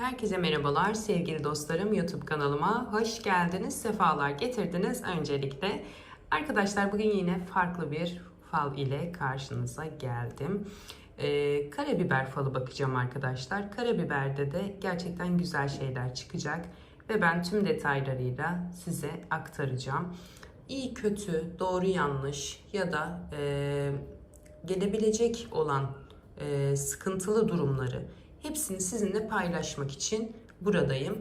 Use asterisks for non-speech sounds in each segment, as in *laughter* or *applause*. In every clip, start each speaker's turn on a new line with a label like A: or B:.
A: Herkese merhabalar sevgili dostlarım YouTube kanalıma hoş geldiniz, sefalar getirdiniz öncelikle. Arkadaşlar bugün yine farklı bir fal ile karşınıza geldim. Ee, karabiber falı bakacağım arkadaşlar. Karabiberde de gerçekten güzel şeyler çıkacak ve ben tüm detaylarıyla size aktaracağım. İyi kötü, doğru yanlış ya da e, gelebilecek olan e, sıkıntılı durumları hepsini sizinle paylaşmak için buradayım.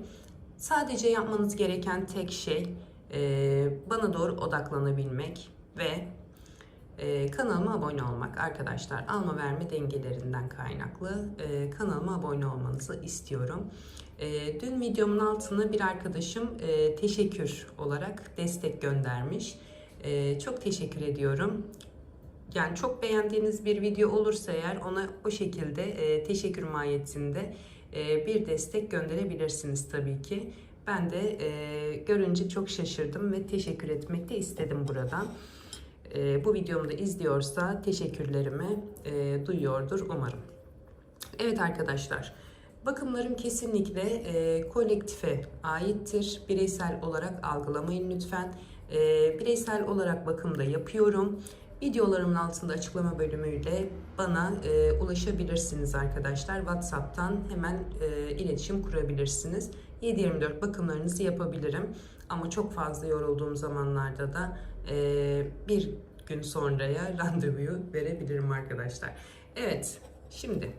A: Sadece yapmanız gereken tek şey e, bana doğru odaklanabilmek ve e, kanalıma abone olmak arkadaşlar. Alma verme dengelerinden kaynaklı e, kanalıma abone olmanızı istiyorum. Dün videomun altına bir arkadaşım teşekkür olarak destek göndermiş. Çok teşekkür ediyorum yani çok beğendiğiniz bir video olursa eğer ona o şekilde e, teşekkür mahiyetinde e, bir destek gönderebilirsiniz tabii ki. Ben de e, görünce çok şaşırdım ve teşekkür etmek de istedim buradan. E, bu videomu da izliyorsa teşekkürlerimi e, duyuyordur umarım. Evet arkadaşlar. Bakımlarım kesinlikle e, kolektife aittir. Bireysel olarak algılamayın lütfen. E, bireysel olarak bakımda yapıyorum. Videolarımın altında açıklama bölümüyle bana e, ulaşabilirsiniz arkadaşlar. WhatsApp'tan hemen e, iletişim kurabilirsiniz. 7-24 bakımlarınızı yapabilirim. Ama çok fazla yorulduğum zamanlarda da e, bir gün sonraya *laughs* randevuyu verebilirim arkadaşlar. Evet, şimdi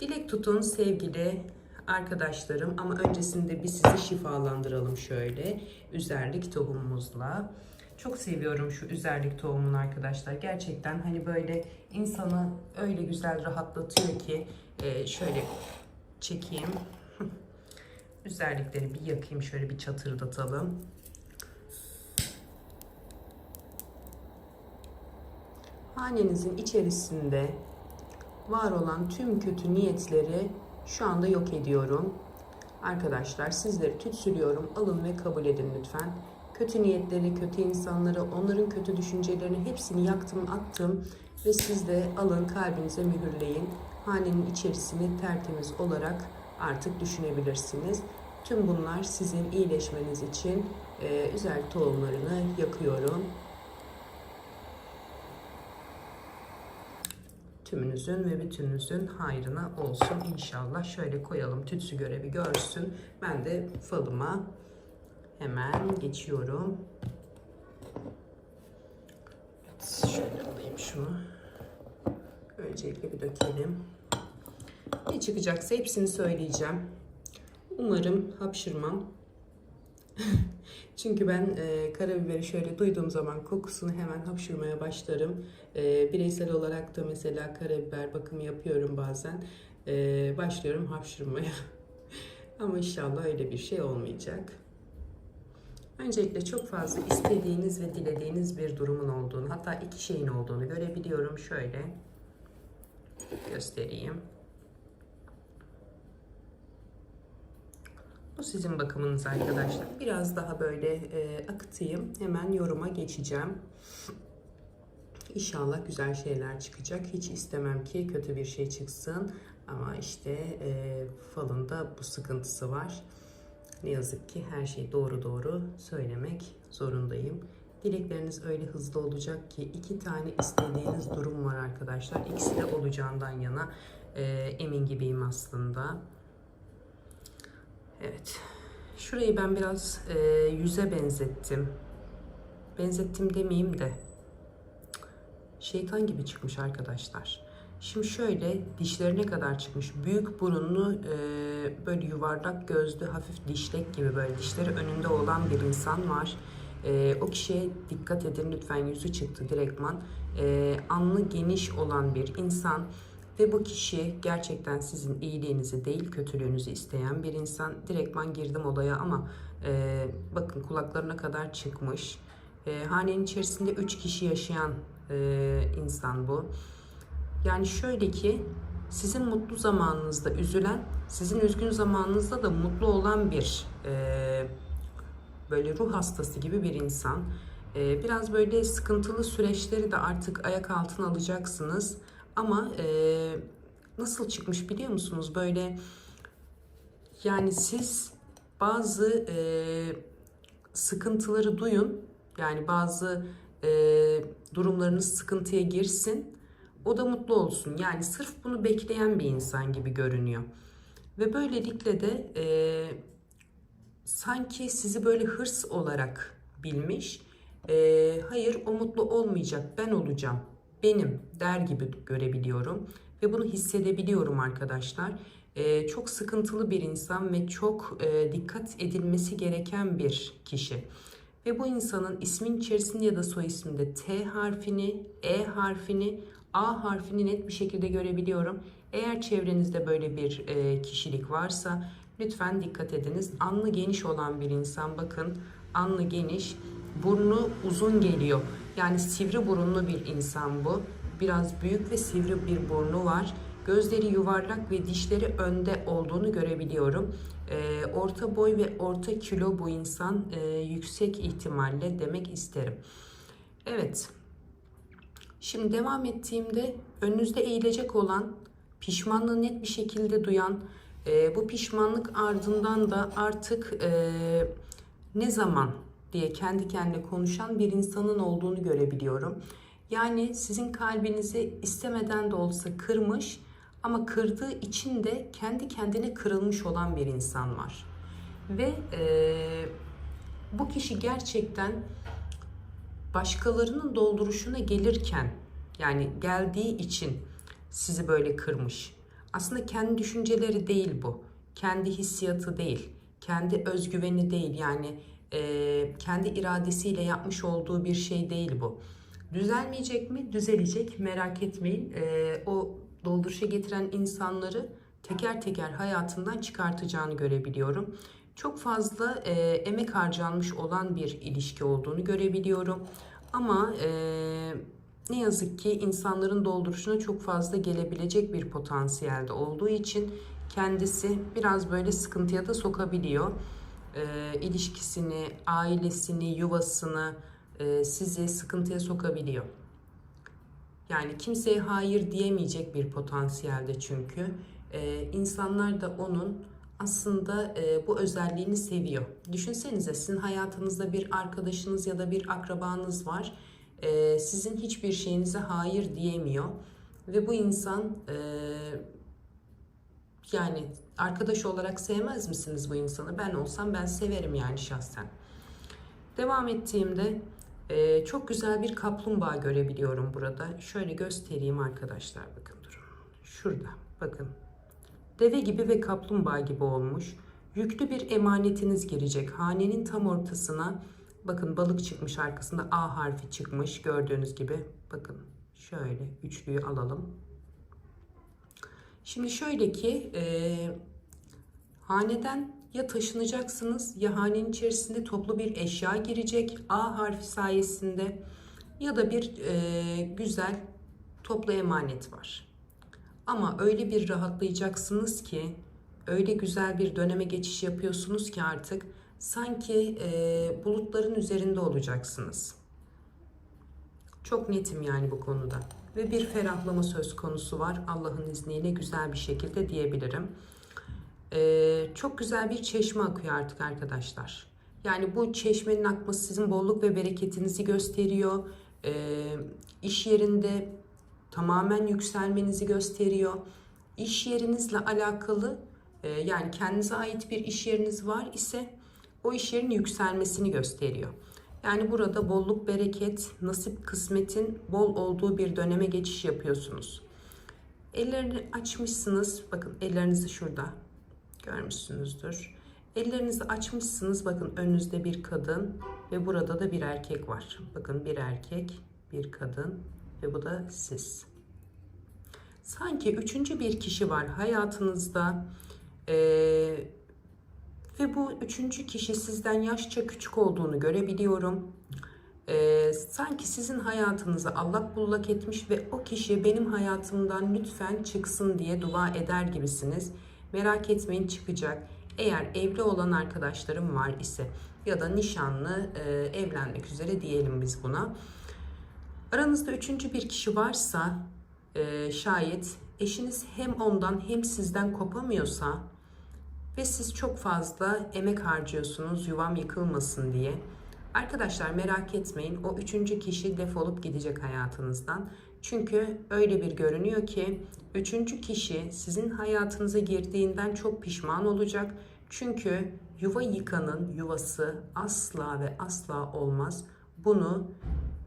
A: dilek tutun sevgili arkadaşlarım ama öncesinde bir sizi şifalandıralım şöyle üzerlik tohumumuzla. Çok seviyorum şu üzerlik tohumunu arkadaşlar. Gerçekten hani böyle insanı öyle güzel rahatlatıyor ki e, şöyle çekeyim. *laughs* Üzerlikleri bir yakayım şöyle bir çatırdatalım. Hanenizin içerisinde var olan tüm kötü niyetleri şu anda yok ediyorum. Arkadaşlar sizleri tütsülüyorum. Alın ve kabul edin lütfen kötü niyetleri, kötü insanları, onların kötü düşüncelerini hepsini yaktım, attım ve siz de alın kalbinize mühürleyin. Hanenin içerisini tertemiz olarak artık düşünebilirsiniz. Tüm bunlar sizin iyileşmeniz için e, üzer tohumlarını yakıyorum. Tümünüzün ve bütününüzün hayrına olsun inşallah. Şöyle koyalım tütsü görevi görsün. Ben de falıma Hemen geçiyorum. Evet, şöyle alayım şunu. Öncelikle bir dökelim. Ne çıkacaksa hepsini söyleyeceğim. Umarım hapşırmam. *laughs* Çünkü ben e, karabiberi şöyle duyduğum zaman kokusunu hemen hapşırmaya başlarım. E, bireysel olarak da mesela karabiber bakımı yapıyorum bazen. E, başlıyorum hapşırmaya. *laughs* Ama inşallah öyle bir şey olmayacak. Öncelikle çok fazla istediğiniz ve dilediğiniz bir durumun olduğunu, hatta iki şeyin olduğunu görebiliyorum. Şöyle göstereyim. Bu sizin bakımınız arkadaşlar. Biraz daha böyle e, akıtayım. Hemen yoruma geçeceğim. İnşallah güzel şeyler çıkacak. Hiç istemem ki kötü bir şey çıksın. Ama işte e, falında bu sıkıntısı var. Ne yazık ki her şeyi doğru doğru söylemek zorundayım. Dilekleriniz öyle hızlı olacak ki iki tane istediğiniz durum var arkadaşlar. İkisi de olacağından yana e, emin gibiyim aslında. Evet. Şurayı ben biraz e, yüze benzettim. Benzettim demeyeyim de. Şeytan gibi çıkmış arkadaşlar. Şimdi şöyle dişlerine kadar çıkmış. Büyük burunlu e, böyle yuvarlak gözlü hafif dişlek gibi böyle dişleri önünde olan bir insan var. E, o kişiye dikkat edin lütfen yüzü çıktı direktman. E, anlı geniş olan bir insan ve bu kişi gerçekten sizin iyiliğinizi değil kötülüğünüzü isteyen bir insan. Direktman girdim odaya ama e, bakın kulaklarına kadar çıkmış. E, hanenin içerisinde 3 kişi yaşayan e, insan bu. Yani şöyle ki sizin mutlu zamanınızda üzülen, sizin üzgün zamanınızda da mutlu olan bir e, böyle ruh hastası gibi bir insan. E, biraz böyle sıkıntılı süreçleri de artık ayak altına alacaksınız. Ama e, nasıl çıkmış biliyor musunuz? Böyle Yani siz bazı e, sıkıntıları duyun. Yani bazı e, durumlarınız sıkıntıya girsin. O da mutlu olsun. Yani sırf bunu bekleyen bir insan gibi görünüyor. Ve böylelikle de e, sanki sizi böyle hırs olarak bilmiş. E, hayır o mutlu olmayacak ben olacağım benim der gibi görebiliyorum. Ve bunu hissedebiliyorum arkadaşlar. E, çok sıkıntılı bir insan ve çok e, dikkat edilmesi gereken bir kişi. Ve bu insanın ismin içerisinde ya da soy isminde T harfini, E harfini, A harfini net bir şekilde görebiliyorum. Eğer çevrenizde böyle bir e, kişilik varsa lütfen dikkat ediniz. Anlı geniş olan bir insan bakın anlı geniş, burnu uzun geliyor. Yani sivri burunlu bir insan bu. Biraz büyük ve sivri bir burnu var. Gözleri yuvarlak ve dişleri önde olduğunu görebiliyorum. Ee, orta boy ve orta kilo bu insan e, yüksek ihtimalle demek isterim. Evet. Şimdi devam ettiğimde önünüzde eğilecek olan, pişmanlığı net bir şekilde duyan, e, bu pişmanlık ardından da artık e, ne zaman diye kendi kendine konuşan bir insanın olduğunu görebiliyorum. Yani sizin kalbinizi istemeden de olsa kırmış ama kırdığı için de kendi kendine kırılmış olan bir insan var. Ve e, bu kişi gerçekten başkalarının dolduruşuna gelirken yani geldiği için sizi böyle kırmış. Aslında kendi düşünceleri değil bu. Kendi hissiyatı değil. Kendi özgüveni değil. Yani e, kendi iradesiyle yapmış olduğu bir şey değil bu. Düzelmeyecek mi? Düzelecek. Merak etmeyin. E, o dolduruşa getiren insanları teker teker hayatından çıkartacağını görebiliyorum. Çok fazla e, emek harcanmış olan bir ilişki olduğunu görebiliyorum. Ama e, ne yazık ki insanların dolduruşuna çok fazla gelebilecek bir potansiyelde olduğu için kendisi biraz böyle sıkıntıya da sokabiliyor. E, ilişkisini, ailesini, yuvasını e, sizi sıkıntıya sokabiliyor. Yani kimseye hayır diyemeyecek bir potansiyelde çünkü. E, insanlar da onun aslında e, bu özelliğini seviyor. Düşünsenize sizin hayatınızda bir arkadaşınız ya da bir akrabanız var. E, sizin hiçbir şeyinize hayır diyemiyor. Ve bu insan e, yani arkadaş olarak sevmez misiniz bu insanı? Ben olsam ben severim yani şahsen. Devam ettiğimde e, çok güzel bir kaplumbağa görebiliyorum burada. Şöyle göstereyim arkadaşlar bakın durun. Şurada bakın Deve gibi ve kaplumbağa gibi olmuş. Yüklü bir emanetiniz girecek. Hanenin tam ortasına bakın balık çıkmış arkasında A harfi çıkmış gördüğünüz gibi. Bakın şöyle üçlüyü alalım. Şimdi şöyle ki e, haneden ya taşınacaksınız ya hanenin içerisinde toplu bir eşya girecek A harfi sayesinde ya da bir e, güzel toplu emanet var. Ama öyle bir rahatlayacaksınız ki, öyle güzel bir döneme geçiş yapıyorsunuz ki artık sanki e, bulutların üzerinde olacaksınız. Çok netim yani bu konuda. Ve bir ferahlama söz konusu var. Allah'ın izniyle güzel bir şekilde diyebilirim. E, çok güzel bir çeşme akıyor artık arkadaşlar. Yani bu çeşmenin akması sizin bolluk ve bereketinizi gösteriyor. E, iş yerinde tamamen yükselmenizi gösteriyor. İş yerinizle alakalı e, yani kendinize ait bir iş yeriniz var ise o iş yerinin yükselmesini gösteriyor. Yani burada bolluk, bereket, nasip, kısmetin bol olduğu bir döneme geçiş yapıyorsunuz. Ellerini açmışsınız. Bakın ellerinizi şurada görmüşsünüzdür. Ellerinizi açmışsınız. Bakın önünüzde bir kadın ve burada da bir erkek var. Bakın bir erkek, bir kadın ve bu da siz. Sanki üçüncü bir kişi var hayatınızda ee, ve bu üçüncü kişi sizden yaşça küçük olduğunu görebiliyorum. Ee, sanki sizin hayatınızı allak bullak etmiş ve o kişi benim hayatımdan lütfen çıksın diye dua eder gibisiniz. Merak etmeyin çıkacak. Eğer evli olan arkadaşlarım var ise ya da nişanlı e, evlenmek üzere diyelim biz buna. Aranızda üçüncü bir kişi varsa e, şayet eşiniz hem ondan hem sizden kopamıyorsa ve siz çok fazla emek harcıyorsunuz yuvam yıkılmasın diye. Arkadaşlar merak etmeyin o üçüncü kişi defolup gidecek hayatınızdan. Çünkü öyle bir görünüyor ki üçüncü kişi sizin hayatınıza girdiğinden çok pişman olacak. Çünkü yuva yıkanın yuvası asla ve asla olmaz. Bunu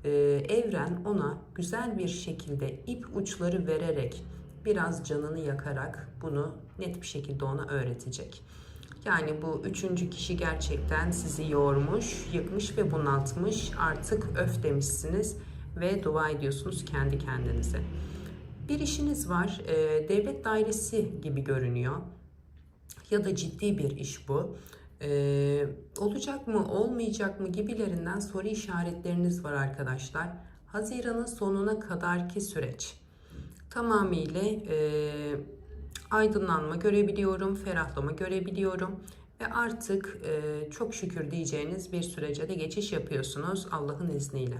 A: e, evren ona güzel bir şekilde ip uçları vererek biraz canını yakarak bunu net bir şekilde ona öğretecek. Yani bu üçüncü kişi gerçekten sizi yormuş, yıkmış ve bunaltmış. Artık öf demişsiniz ve dua ediyorsunuz kendi kendinize. Bir işiniz var, e, devlet dairesi gibi görünüyor ya da ciddi bir iş bu. E, olacak mı, olmayacak mı gibilerinden soru işaretleriniz var arkadaşlar. Haziran'ın sonuna kadarki süreç tamamıyla e, aydınlanma görebiliyorum, ferahlama görebiliyorum ve artık e, çok şükür diyeceğiniz bir sürece de geçiş yapıyorsunuz Allah'ın izniyle.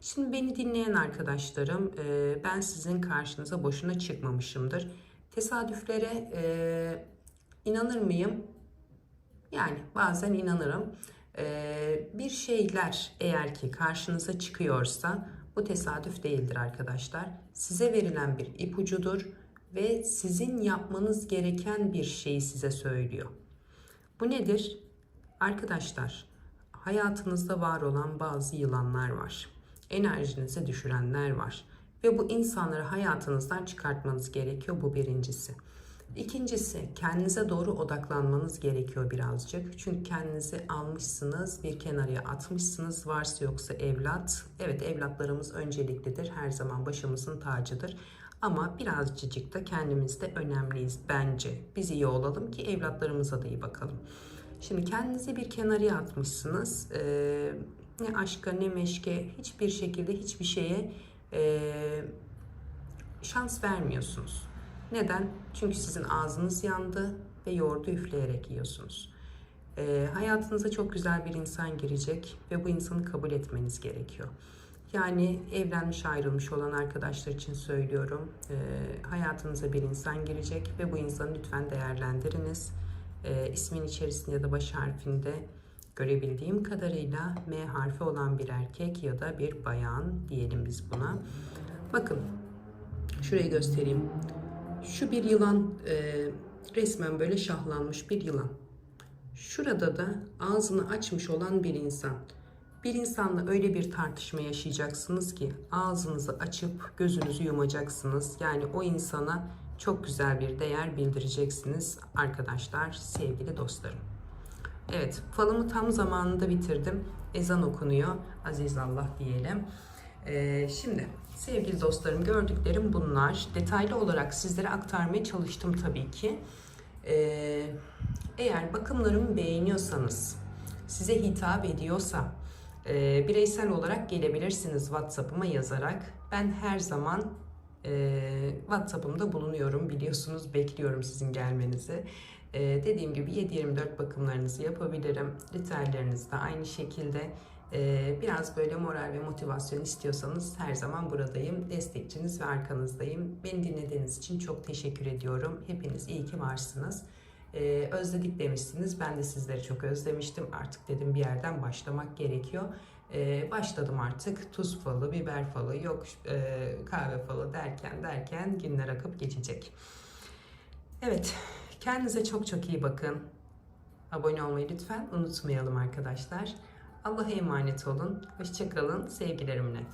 A: Şimdi beni dinleyen arkadaşlarım, e, ben sizin karşınıza boşuna çıkmamışımdır. Tesadüflere e, inanır mıyım? Yani bazen inanırım. Bir şeyler eğer ki karşınıza çıkıyorsa bu tesadüf değildir arkadaşlar. Size verilen bir ipucudur ve sizin yapmanız gereken bir şeyi size söylüyor. Bu nedir? Arkadaşlar, hayatınızda var olan bazı yılanlar var. Enerjinizi düşürenler var. Ve bu insanları hayatınızdan çıkartmanız gerekiyor. Bu birincisi. İkincisi kendinize doğru odaklanmanız gerekiyor birazcık. Çünkü kendinizi almışsınız, bir kenarıya atmışsınız. Varsa yoksa evlat. Evet evlatlarımız önceliklidir. Her zaman başımızın tacıdır. Ama birazcık da kendimiz de önemliyiz bence. Biz iyi olalım ki evlatlarımıza da iyi bakalım. Şimdi kendinizi bir kenarıya atmışsınız. Ee, ne aşka ne meşke hiçbir şekilde hiçbir şeye e, şans vermiyorsunuz. Neden? Çünkü sizin ağzınız yandı ve yoğurdu üfleyerek yiyorsunuz. E, hayatınıza çok güzel bir insan girecek ve bu insanı kabul etmeniz gerekiyor. Yani evlenmiş ayrılmış olan arkadaşlar için söylüyorum. E, hayatınıza bir insan girecek ve bu insanı lütfen değerlendiriniz. E, ismin içerisinde ya da baş harfinde görebildiğim kadarıyla M harfi olan bir erkek ya da bir bayan diyelim biz buna. Bakın şurayı göstereyim. Şu bir yılan e, resmen böyle şahlanmış bir yılan. Şurada da ağzını açmış olan bir insan. Bir insanla öyle bir tartışma yaşayacaksınız ki ağzınızı açıp gözünüzü yumacaksınız. Yani o insana çok güzel bir değer bildireceksiniz arkadaşlar, sevgili dostlarım. Evet, falımı tam zamanında bitirdim. Ezan okunuyor. Aziz Allah diyelim. Ee, şimdi sevgili dostlarım gördüklerim bunlar. Detaylı olarak sizlere aktarmaya çalıştım tabii ki. Ee, eğer bakımlarımı beğeniyorsanız, size hitap ediyorsa e, bireysel olarak gelebilirsiniz WhatsApp'ıma yazarak. Ben her zaman e, WhatsApp'ımda bulunuyorum biliyorsunuz bekliyorum sizin gelmenizi. E, dediğim gibi 7-24 bakımlarınızı yapabilirim. Ritüelleriniz de aynı şekilde. Ee, biraz böyle moral ve motivasyon istiyorsanız her zaman buradayım. Destekçiniz ve arkanızdayım. Beni dinlediğiniz için çok teşekkür ediyorum. Hepiniz iyi ki varsınız. Ee, özledik demişsiniz. Ben de sizleri çok özlemiştim. Artık dedim bir yerden başlamak gerekiyor. Ee, başladım artık. Tuz falı, biber falı, yok e, kahve falı derken derken günler akıp geçecek. Evet, kendinize çok çok iyi bakın. Abone olmayı lütfen unutmayalım arkadaşlar. Allah'a emanet olun. Hoşçakalın. Sevgilerimle.